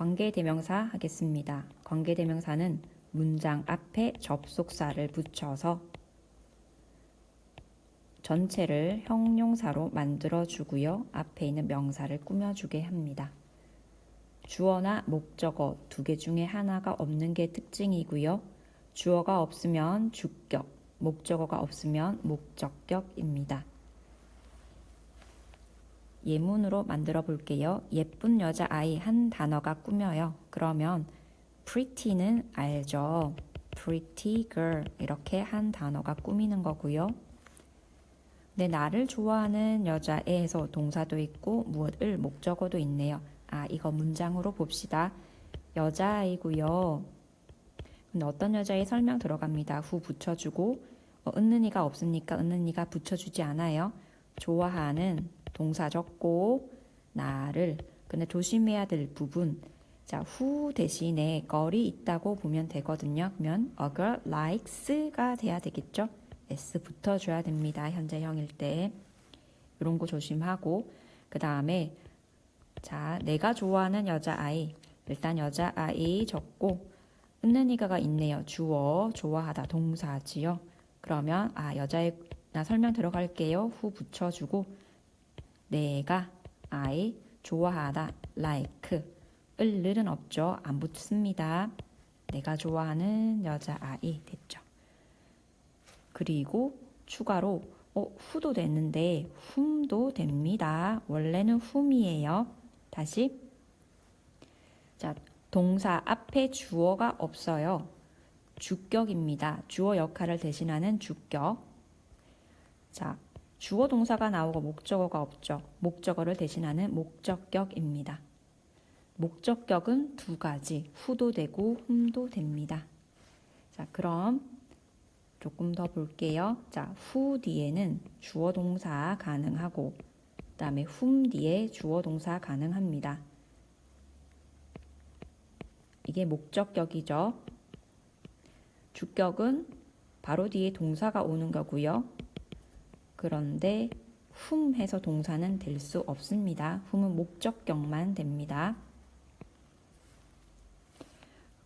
관계대명사 하겠습니다. 관계대명사는 문장 앞에 접속사를 붙여서 전체를 형용사로 만들어 주고요. 앞에 있는 명사를 꾸며주게 합니다. 주어나 목적어 두 개 중에 하나가 없는 게 특징이고요. 주어가 없으면 주격, 목적어가 없으면 목적격입니다. 예문으로 만들어 볼게요. 예쁜 여자아이 한 단어가 꾸며요. 그러면 pretty는 알죠. pretty girl 이렇게 한 단어가 꾸미는 거고요. 네, 나를 좋아하는 여자애에서 동사도 있고 무엇을 목적어도 있네요. 아, 이거 문장으로 봅시다. 여자아이고요. 근데 어떤 여자의 설명 들어갑니다. 후 붙여주고 어, 은는이가 없으니까 은는이가 붙여주지 않아요. 좋아하는 동사 적고 나를 근데 조심해야 될 부분 자, 후 대신에 걸이 있다고 보면 되거든요. 그러면 a girl likes가 돼야 되겠죠. s 붙어줘야 됩니다. 현재형일 때 이런 거 조심하고 그 다음에 자, 내가 좋아하는 여자아이 일단 여자아이 적고 은는이가가 있네요. 주어 좋아하다 동사지요. 그러면 아 여자애 나 설명 들어갈게요. 후 붙여주고 내가 I 좋아하다 like 을 늘은 없죠. 안 붙습니다. 내가 좋아하는 여자아이 됐죠. 그리고 추가로 어, 후도 됐는데 훔도 됩니다. 원래는 훔이에요. 다시 자 동사 앞에 주어가 없어요. 주격입니다. 주어 역할을 대신하는 주격. 자, 주어 동사가 나오고 목적어가 없죠. 목적어를 대신하는 목적격입니다. 목적격은 두 가지, 후도 되고 훔도 됩니다. 자, 그럼 조금 더 볼게요. 자, 후 뒤에는 주어 동사 가능하고, 그 다음에 훔 뒤에 주어 동사 가능합니다. 이게 목적격이죠. 주격은 바로 뒤에 동사가 오는 거고요. 그런데 훔 해서 동사는 될 수 없습니다. 훔은 목적격만 됩니다.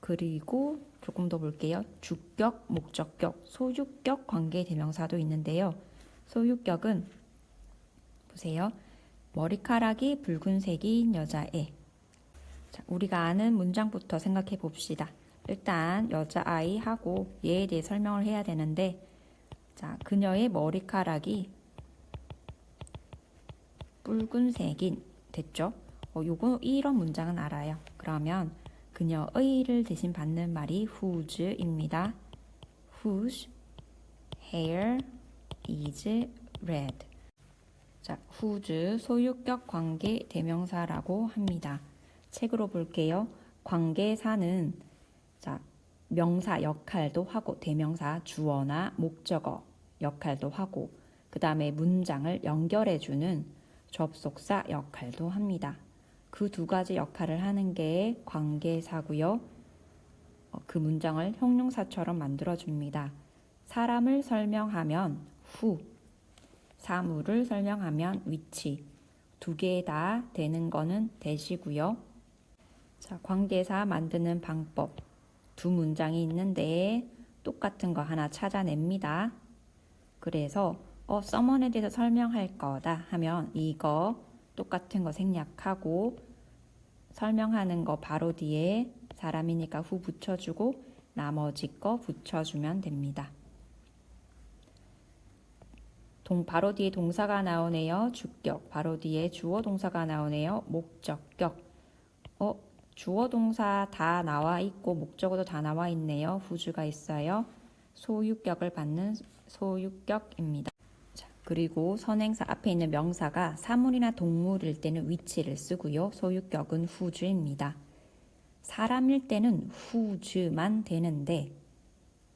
그리고 조금 더 볼게요. 주격, 목적격, 소유격 관계 대명사도 있는데요. 소유격은 보세요. 머리카락이 붉은색인 여자애. 자, 우리가 아는 문장부터 생각해 봅시다. 일단 여자아이하고 얘에 대해 설명을 해야 되는데 자, 그녀의 머리카락이 붉은색인 됐죠? 어, 요거 이런 문장은 알아요. 그러면 그녀의를 대신 받는 말이 whose입니다. whose hair is red. 자, whose 소유격 관계 대명사라고 합니다. 책으로 볼게요. 관계사는 자, 명사 역할도 하고 대명사 주어나 목적어 역할도 하고 그 다음에 문장을 연결해 주는 접속사 역할도 합니다. 그 두 가지 역할을 하는 게 관계사고요. 어, 그 문장을 형용사처럼 만들어 줍니다. 사람을 설명하면 후, 사물을 설명하면 위치, 두 개 다 되는 거는 대시고요. 자, 관계사 만드는 방법. 두 문장이 있는데 똑같은 거 하나 찾아냅니다. 그래서 어, someone에 대해서 설명할 거다 하면 이거 똑같은 거 생략하고 설명하는 거 바로 뒤에 사람이니까 후 붙여주고 나머지 거 붙여주면 됩니다. 동, 바로 뒤에 동사가 나오네요. 주격. 바로 뒤에 주어 동사가 나오네요. 목적격. 어, 주어 동사 다 나와 있고 목적어도 다 나와 있네요. 후주가 있어요. 소유격을 받는 소유격입니다. 자, 그리고 선행사 앞에 있는 명사가 사물이나 동물일 때는 위치를 쓰고요. 소유격은 후주입니다. 사람일 때는 후주만 되는데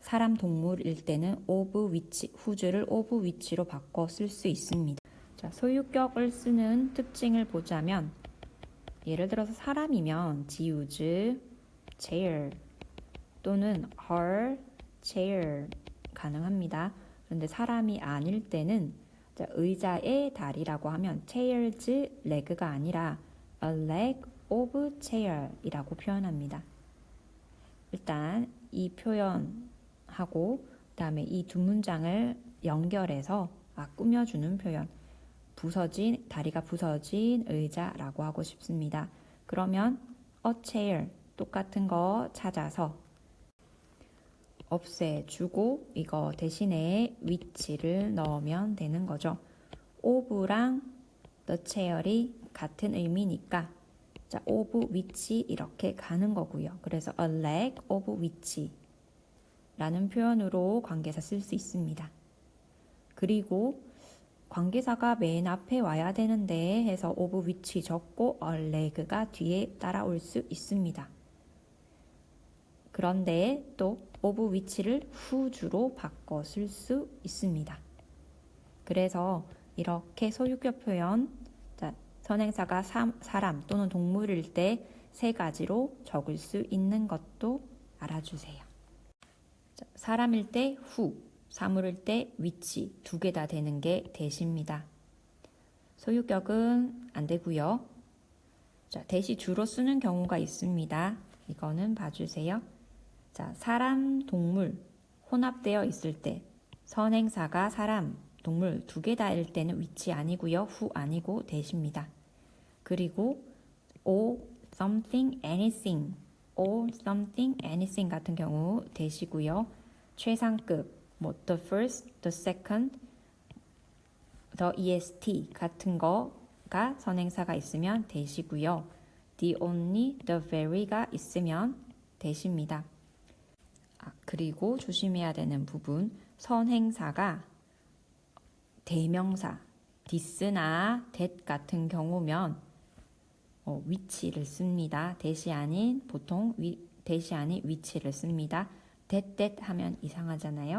사람 동물일 때는 오브 위치, 후주를 오브 위치로 바꿔 쓸 수 있습니다. 자, 소유격을 쓰는 특징을 보자면 예를 들어서 사람이면 지우즈 chair 또는 her chair 가능합니다. 그런데 사람이 아닐 때는 의자의 다리라고 하면 chair's leg가 아니라 a leg of chair이라고 표현합니다. 일단 이 표현하고 그다음에 이 두 문장을 연결해서 아, 꾸며주는 표현. 부서진 다리가 부서진 의자라고 하고 싶습니다. 그러면 a chair 똑같은 거 찾아서 없애주고 이거 대신에 위치를 넣으면 되는 거죠. of랑 the chair이 같은 의미니까 자, of 위치 이렇게 가는 거고요. 그래서 a leg of 위치 라는 표현으로 관계사 쓸 수 있습니다. 그리고 관계사가 맨 앞에 와야 되는데 해서 of 위치 적고 leg가 뒤에 따라올 수 있습니다. 그런데 또 of 위치를 후주로 바꿔 쓸 수 있습니다. 그래서 이렇게 소유격 표현 자, 선행사가 사, 사람 또는 동물일 때 세 가지로 적을 수 있는 것도 알아주세요. 자, 사람일 때 후, 사물일 때 위치 두 개 다 되는 게 대시입니다. 소유격은 안 되고요. 자, 대시 주로 쓰는 경우가 있습니다. 이거는 봐주세요. 자, 사람, 동물 혼합되어 있을 때 선행사가 사람, 동물 두 개 다일 때는 위치 아니고요. 후 아니고 대시입니다. 그리고 or something, anything, or something, anything 같은 경우 대시고요. 최상급, 뭐 the first, the second, the est 같은 거가 선행사가 있으면 대시고요. the only, the very가 있으면 대시입니다. 아, 그리고 조심해야 되는 부분 선행사가 대명사 this나 that 같은 경우면 어, 위치를 씁니다. 대시 아닌 보통 위, 대시 아닌 위치를 씁니다. that that 하면 이상하잖아요.